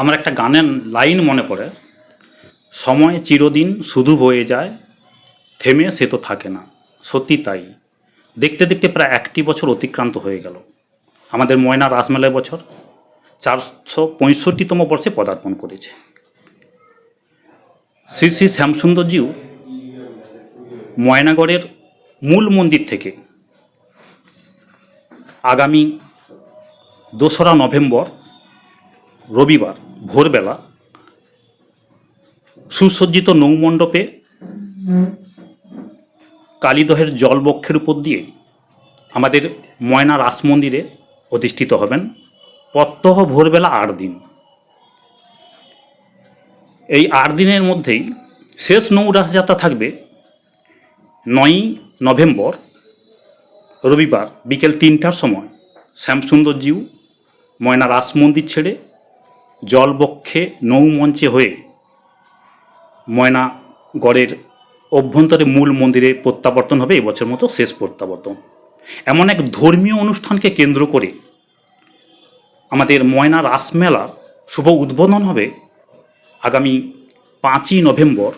আমার একটা গানের লাইন মনে পড়ে, সময় চিরদিন শুধু বয়ে যায়, থেমে সে তো থাকে না। সত্যি তাই। দেখতে দেখতে প্রায় একটি বছর অতিক্রান্ত হয়ে গেল। আমাদের ময়না রাসমেলায় বছর চারশো পঁয়ষট্টিতম বর্ষে পদার্পণ করেছে। শ্রী শ্রী শ্যামসুন্দরজিও ময়নাগড়ের মূল মন্দির থেকে আগামী দোসরা নভেম্বর রবিবার ভোরবেলা সুসজ্জিত নৌমণ্ডপে কালীদহের জলবক্ষের উপর দিয়ে আমাদের ময়না রাস মন্দিরে অধিষ্ঠিত হবেন। প্রত্যহ ভোরবেলা আট দিন। এই আট দিনের মধ্যেই শেষ নৌ রাসযাত্রা থাকবে নয়ই নভেম্বর, রবিবার বিকেল তিনটার সময়। শ্যামসুন্দরজিউ ময়না রাস মন্দির ছেড়ে জলবক্ষে নৌমঞ্চে হয়ে ময়না গড়ের অভ্যন্তরে মূল মন্দিরে প্রত্যাবর্তন হবে এবছর মতো শেষ প্রত্যাবর্তন। এমন এক ধর্মীয় অনুষ্ঠানকে কেন্দ্র করে আমাদের ময়না রাসমেলার শুভ উদ্বোধন হবে আগামী পাঁচই নভেম্বর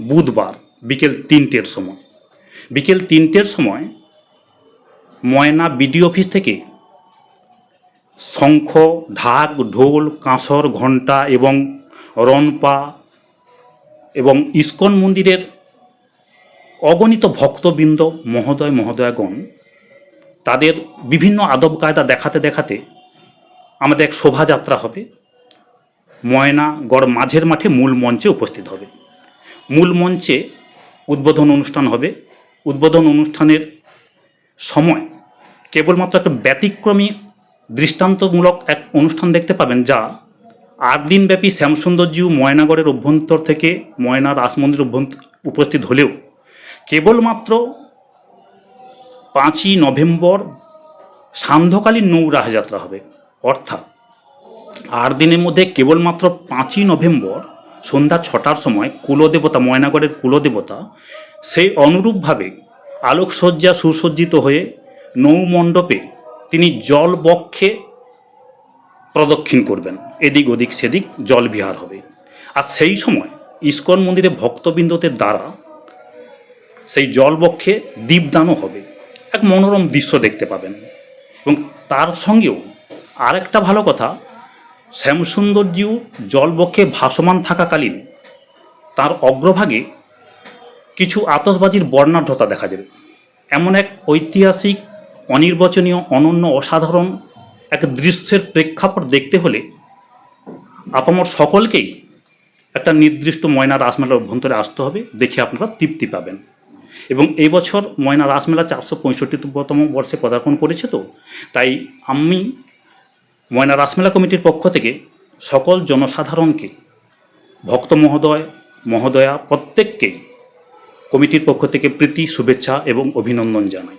বুধবার বিকেল তিনটের সময়। বিকেল তিনটের সময় ময়না বিডি অফিস থেকে শঙ্খ, ঢাক, ঢোল, কাঁসর, ঘণ্টা এবং রনপা এবং ইস্কন মন্দিরের অগণিত ভক্তবৃন্দ, মহোদয়, মহোদয়াগণ, তাদের বিভিন্ন আদব কায়দা দেখাতে দেখাতে আমাদের এক শোভাযাত্রা হবে। ময়না গড় মাঝের মাঠে মূল মঞ্চে উপস্থিত হবে। মূল মঞ্চে উদ্বোধন অনুষ্ঠান হবে। উদ্বোধন অনুষ্ঠানের সময় কেবলমাত্র একটা ব্যতিক্রমী দৃষ্টান্তমূলক এক অনুষ্ঠান দেখতে পাবেন যা আট দিনব্যাপী শ্যামসুন্দরজিউ ময়নাগড়ের অভ্যন্তর থেকে ময়না রাসমন্দির অভ্যন্তর উপস্থিত হলেও কেবলমাত্র পাঁচই নভেম্বর সান্ধ্যকালীন নৌ রাসযাত্রা হবে। অর্থাৎ আট দিনের মধ্যে কেবলমাত্র পাঁচই নভেম্বর সন্ধ্যা ছটার সময় কুলদেবতা, ময়নাগড়ের কুলদেবতা, সেই অনুরূপভাবে আলোকসজ্জা সুসজ্জিত হয়ে নৌমণ্ডপে তিনি জল বক্ষে প্রদক্ষিণ করবেন। এদিক ওদিক সেদিক জল বিহার হবে। আর সেই সময় ইস্কন মন্দিরে ভক্তবৃন্দদের দ্বারা সেই জলবক্ষে দীপদানও হবে। এক মনোরম দৃশ্য দেখতে পাবেন। এবং তার সঙ্গেও আরেকটা ভালো কথা, শ্যামসুন্দরজিও জলবক্ষে ভাসমান থাকাকালীন তার অগ্রভাগে কিছু আতসবাজির বর্ণাঢ্যতা দেখা যাবে। এমন এক ঐতিহাসিক অনির্বচনীয়, অনন্য, অসাধারণ এক দৃশ্যের প্রেক্ষাপট দেখতে হলে আপামর সকলকেই একটা নির্দিষ্ট ময়না রাসমেলার অভ্যন্তরে আসতে হবে, দেখে আপনারা তৃপ্তি পাবেন। এবং এই বছর ময়না রাসমেলা চারশো পঁয়ষট্টিতম বর্ষে পদার্পণ করেছে তো, তাই আমি ময়না রাসমেলা কমিটির পক্ষ থেকে সকল জনসাধারণকে, ভক্ত মহোদয়, মহোদয়া প্রত্যেককেই কমিটির পক্ষ থেকে প্রীতি, শুভেচ্ছা এবং অভিনন্দন জানাই।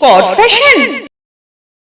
কর ফ্যাশন